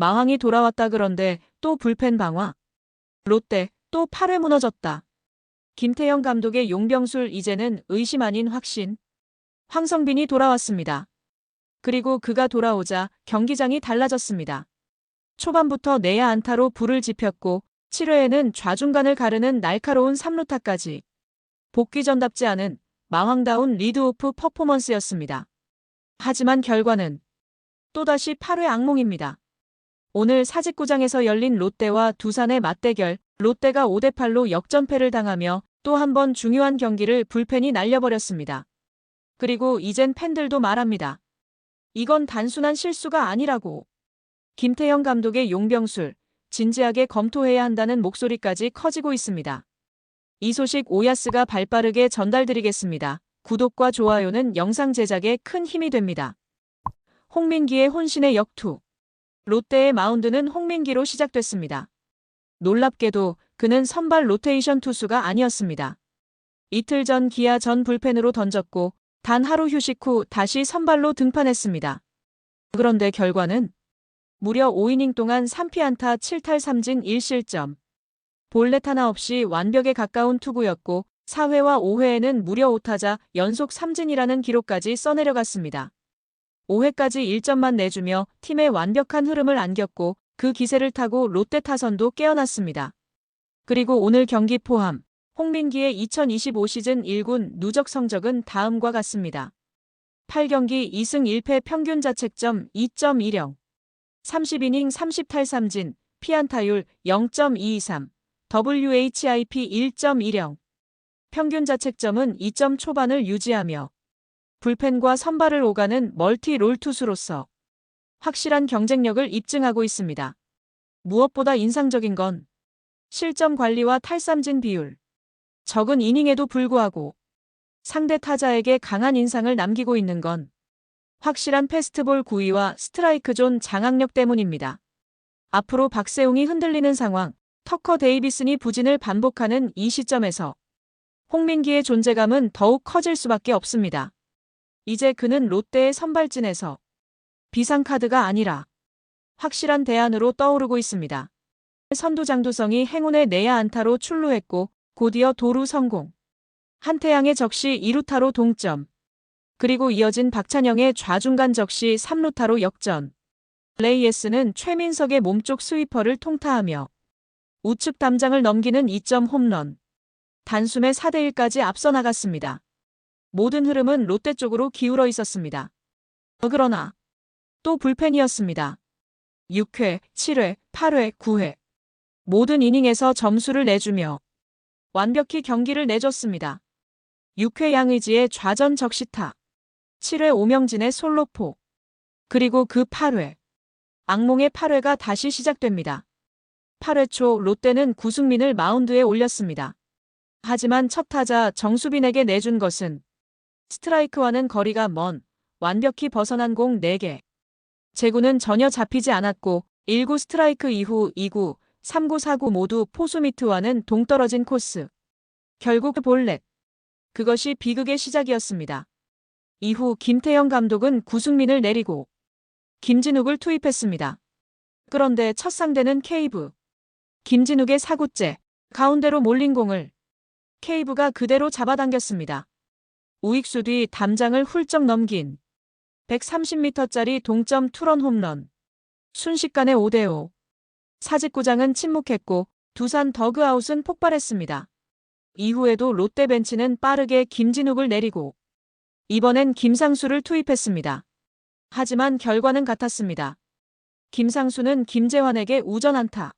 마왕이 돌아왔다 그런데 또 불펜 방화. 롯데 또 8회 무너졌다. 김태형 감독의 용병술 이제는 의심 아닌 확신. 황성빈이 돌아왔습니다. 그리고 그가 돌아오자 경기장이 달라졌습니다. 초반부터 내야 안타로 불을 지폈고 7회에는 좌중간을 가르는 날카로운 3루타까지. 복귀 전답지 않은 마왕다운 리드오프 퍼포먼스였습니다. 하지만 결과는 또다시 8회 악몽입니다. 오늘 사직구장에서 열린 롯데와 두산의 맞대결, 롯데가 5대8로 역전패를 당하며 또 한 번 중요한 경기를 불펜이 날려버렸습니다. 그리고 이젠 팬들도 말합니다. 이건 단순한 실수가 아니라고. 김태형 감독의 용병술, 진지하게 검토해야 한다는 목소리까지 커지고 있습니다. 이 소식 오야스가 발빠르게 전달드리겠습니다. 구독과 좋아요는 영상 제작에 큰 힘이 됩니다. 홍민기의 혼신의 역투. 롯데의 마운드는 홍민기로 시작됐습니다. 놀랍게도 그는 선발 로테이션 투수가 아니었습니다. 이틀 전 기아 전 불펜으로 던졌고 단 하루 휴식 후 다시 선발로 등판했습니다. 그런데 결과는 무려 5이닝 동안 3피안타 7탈 3진 1실점. 볼넷 하나 없이 완벽에 가까운 투구였고 4회와 5회에는 무려 5타자 연속 3진이라는 기록까지 써내려갔습니다. 5회까지 1점만 내주며 팀의 완벽한 흐름을 안겼고 그 기세를 타고 롯데 타선도 깨어났습니다. 그리고 오늘 경기 포함 홍민기의 2025 시즌 1군 누적 성적은 다음과 같습니다. 8경기 2승 1패 평균 자책점 2.10 30이닝 30탈 3진 피안타율 0.223 WHIP 1.10 평균 자책점은 2점 초반을 유지하며 불펜과 선발을 오가는 멀티 롤 투수로서 확실한 경쟁력을 입증하고 있습니다. 무엇보다 인상적인 건 실점 관리와 탈삼진 비율. 적은 이닝에도 불구하고 상대 타자에게 강한 인상을 남기고 있는 건 확실한 패스트볼 구위와 스트라이크 존 장악력 때문입니다. 앞으로 박세웅이 흔들리는 상황, 터커 데이비슨이 부진을 반복하는 이 시점에서 홍민기의 존재감은 더욱 커질 수밖에 없습니다. 이제 그는 롯데의 선발진에서 비상카드가 아니라 확실한 대안으로 떠오르고 있습니다. 선두 장두성이 행운의 내야 안타로 출루했고 곧이어 도루 성공. 한태양의 적시 2루타로 동점. 그리고 이어진 박찬영의 좌중간 적시 3루타로 역전. 레이에스는 최민석의 몸쪽 스위퍼를 통타하며 우측 담장을 넘기는 2점 홈런. 단숨에 4대1까지 앞서 나갔습니다. 모든 흐름은 롯데 쪽으로 기울어 있었습니다. 그러나 또 불펜이었습니다. 6회, 7회, 8회, 9회. 모든 이닝에서 점수를 내주며 완벽히 경기를 내줬습니다. 6회 양의지의 좌전 적시타. 7회 오명진의 솔로포. 그리고 그 8회. 악몽의 8회가 다시 시작됩니다. 8회 초 롯데는 구승민을 마운드에 올렸습니다. 하지만 첫 타자 정수빈에게 내준 것은 스트라이크와는 거리가 먼 완벽히 벗어난 공 4개. 제구는 전혀 잡히지 않았고 1구 스트라이크 이후 2구, 3구, 4구 모두 포수 미트와는 동떨어진 코스. 결국 볼넷. 그것이 비극의 시작이었습니다. 이후 김태형 감독은 구승민을 내리고 김진욱을 투입했습니다. 그런데 첫 상대는 케이브. 김진욱의 사구째, 가운데로 몰린 공을 케이브가 그대로 잡아당겼습니다. 우익수 뒤 담장을 훌쩍 넘긴 130m짜리 동점 투런 홈런. 순식간에 5대5. 사직구장은 침묵했고 두산 더그아웃은 폭발했습니다. 이후에도 롯데 벤치는 빠르게 김진욱을 내리고 이번엔 김상수를 투입했습니다. 하지만 결과는 같았습니다. 김상수는 김재환에게 우전 안타.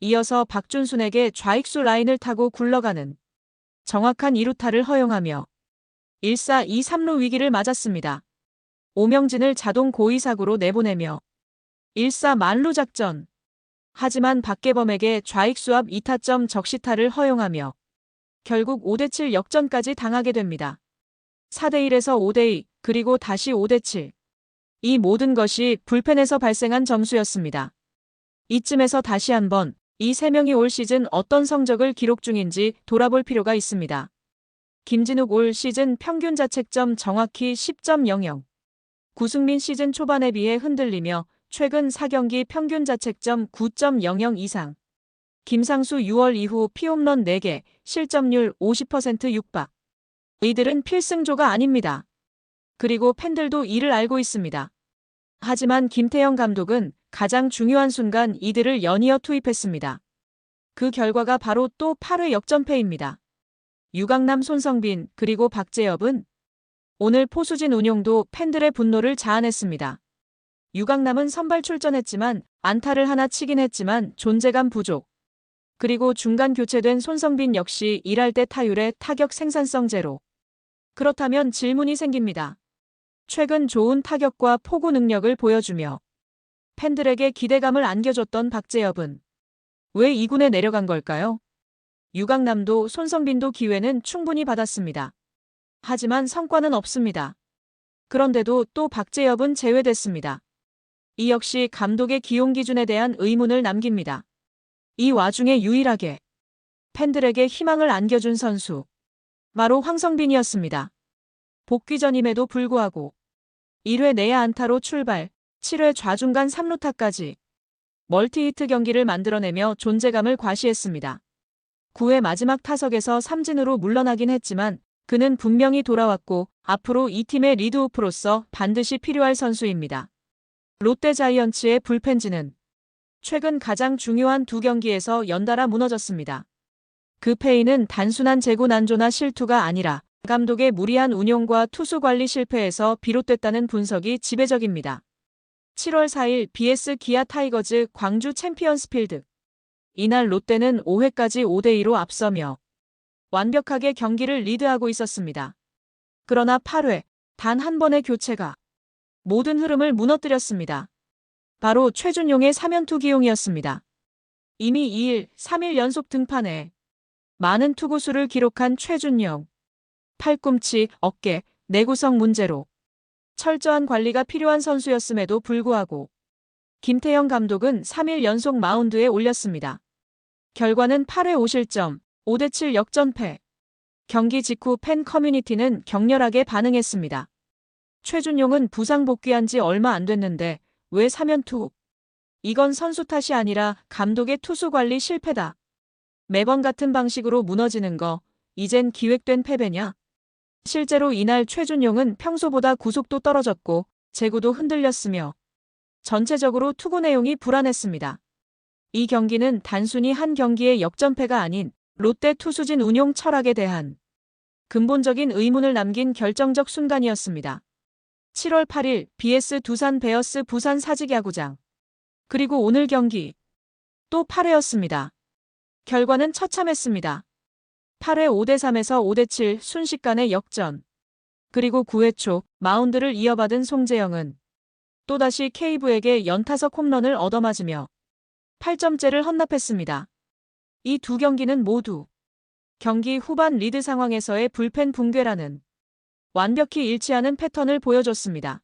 이어서 박준순에게 좌익수 라인을 타고 굴러가는 정확한 2루타를 허용하며 1사 2, 3루 위기를 맞았습니다. 오명진을 자동 고의사구로 내보내며 1사 만루 작전. 하지만 박계범에게 좌익수 앞 2타점 적시타를 허용하며 결국 5대7 역전까지 당하게 됩니다. 4대1에서 5대2 그리고 다시 5대7. 이 모든 것이 불펜에서 발생한 점수였습니다. 이쯤에서 다시 한번 이 세 명이 올 시즌 어떤 성적을 기록 중인지 돌아볼 필요가 있습니다. 김진욱 올 시즌 평균 자책점 정확히 10.00. 구승민 시즌 초반에 비해 흔들리며 최근 4경기 평균 자책점 9.00 이상. 김상수 6월 이후 피홈런 4개, 실점률 50% 육박. 이들은 필승조가 아닙니다. 그리고 팬들도 이를 알고 있습니다. 하지만 김태형 감독은 가장 중요한 순간 이들을 연이어 투입했습니다. 그 결과가 바로 또 8회 역전패입니다. 유강남 손성빈 그리고 박재엽은 오늘 포수진 운용도 팬들의 분노를 자아냈습니다. 유강남은 선발 출전했지만 안타를 하나 치긴 했지만 존재감 부족. 그리고 중간 교체된 손성빈 역시 일할 때 타율에 타격 생산성 제로. 그렇다면 질문이 생깁니다. 최근 좋은 타격과 포구 능력을 보여주며 팬들에게 기대감을 안겨줬던 박재엽은 왜 2군에 내려간 걸까요? 유강남도 손성빈도 기회는 충분히 받았습니다. 하지만 성과는 없습니다. 그런데도 또 박재엽은 제외됐습니다. 이 역시 감독의 기용 기준에 대한 의문을 남깁니다. 이 와중에 유일하게 팬들에게 희망을 안겨준 선수. 바로 황성빈이었습니다. 복귀 전임에도 불구하고 1회 내야 안타로 출발, 7회 좌중간 3루타까지 멀티히트 경기를 만들어내며 존재감을 과시했습니다. 9회 마지막 타석에서 삼진으로 물러나긴 했지만 그는 분명히 돌아왔고 앞으로 이 팀의 리드오프로서 반드시 필요할 선수입니다. 롯데 자이언츠의 불펜진은 최근 가장 중요한 두 경기에서 연달아 무너졌습니다. 그 패인은 단순한 재고 난조나 실투가 아니라 감독의 무리한 운용과 투수 관리 실패에서 비롯됐다는 분석이 지배적입니다. 7월 4일 BS 기아 타이거즈 광주 챔피언스필드. 이날 롯데는 5회까지 5대2로 앞서며 완벽하게 경기를 리드하고 있었습니다. 그러나 8회 단 한 번의 교체가 모든 흐름을 무너뜨렸습니다. 바로 최준용의 3연투 기용이었습니다. 이미 2일, 3일 연속 등판에 많은 투구수를 기록한 최준용. 팔꿈치, 어깨, 내구성 문제로 철저한 관리가 필요한 선수였음에도 불구하고 김태형 감독은 3일 연속 마운드에 올렸습니다. 결과는 8회 5실점, 5대7 역전패. 경기 직후 팬 커뮤니티는 격렬하게 반응했습니다. 최준용은 부상 복귀한 지 얼마 안 됐는데 왜 3연투? 이건 선수 탓이 아니라 감독의 투수 관리 실패다. 매번 같은 방식으로 무너지는 거 이젠 기획된 패배냐? 실제로 이날 최준용은 평소보다 구속도 떨어졌고 제구도 흔들렸으며 전체적으로 투구 내용이 불안했습니다. 이 경기는 단순히 한 경기의 역전패가 아닌 롯데 투수진 운용 철학에 대한 근본적인 의문을 남긴 결정적 순간이었습니다. 7월 8일 BS 두산 베어스 부산 사직야구장 그리고 오늘 경기 또 8회였습니다. 결과는 처참했습니다. 8회 5대3에서 5대7 순식간의 역전. 그리고 9회 초 마운드를 이어받은 송재영은 또다시 케이브에게 연타석 홈런을 얻어맞으며 8점째를 헌납했습니다. 이 두 경기는 모두 경기 후반 리드 상황에서의 불펜 붕괴라는 완벽히 일치하는 패턴을 보여줬습니다.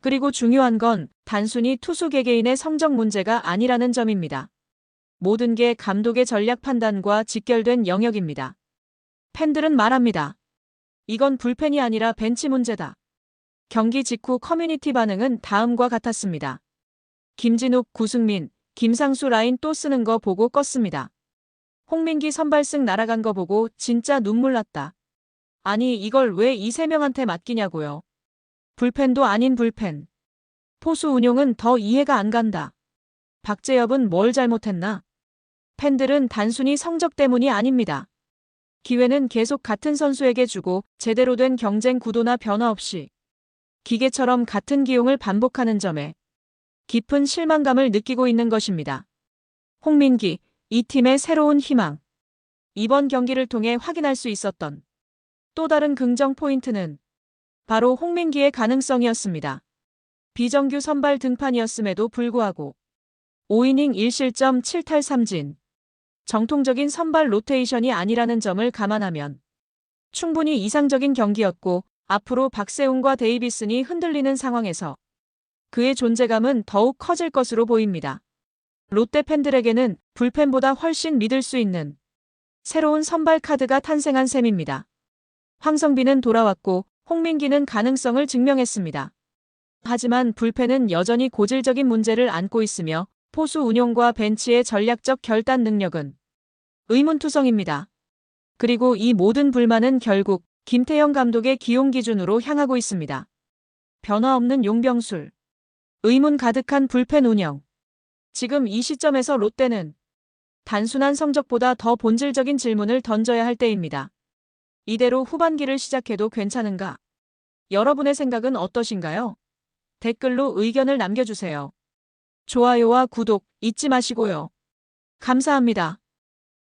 그리고 중요한 건 단순히 투수 개개인의 성적 문제가 아니라는 점입니다. 모든 게 감독의 전략 판단과 직결된 영역입니다. 팬들은 말합니다. 이건 불펜이 아니라 벤치 문제다. 경기 직후 커뮤니티 반응은 다음과 같았습니다. 김진욱, 구승민, 김상수 라인 또 쓰는 거 보고 껐습니다. 홍민기 선발승 날아간 거 보고 진짜 눈물 났다. 아니 이걸 왜 이 세 명한테 맡기냐고요. 불펜도 아닌 불펜. 포수 운용은 더 이해가 안 간다. 박재엽은 뭘 잘못했나? 팬들은 단순히 성적 때문이 아닙니다. 기회는 계속 같은 선수에게 주고 제대로 된 경쟁 구도나 변화 없이 기계처럼 같은 기용을 반복하는 점에 깊은 실망감을 느끼고 있는 것입니다. 홍민기, 이 팀의 새로운 희망. 이번 경기를 통해 확인할 수 있었던 또 다른 긍정 포인트는 바로 홍민기의 가능성이었습니다. 비정규 선발 등판이었음에도 불구하고 5이닝 1실점 7탈 3진. 정통적인 선발 로테이션이 아니라는 점을 감안하면 충분히 이상적인 경기였고 앞으로 박세웅과 데이비슨이 흔들리는 상황에서 그의 존재감은 더욱 커질 것으로 보입니다. 롯데 팬들에게는 불펜보다 훨씬 믿을 수 있는 새로운 선발 카드가 탄생한 셈입니다. 황성빈은 돌아왔고 홍민기는 가능성을 증명했습니다. 하지만 불펜은 여전히 고질적인 문제를 안고 있으며 포수 운용과 벤치의 전략적 결단 능력은 의문투성입니다. 그리고 이 모든 불만은 결국 김태형 감독의 기용 기준으로 향하고 있습니다. 변화 없는 용병술. 의문 가득한 불펜 운영. 지금 이 시점에서 롯데는 단순한 성적보다 더 본질적인 질문을 던져야 할 때입니다. 이대로 후반기를 시작해도 괜찮은가? 여러분의 생각은 어떠신가요? 댓글로 의견을 남겨주세요. 좋아요와 구독 잊지 마시고요. 감사합니다.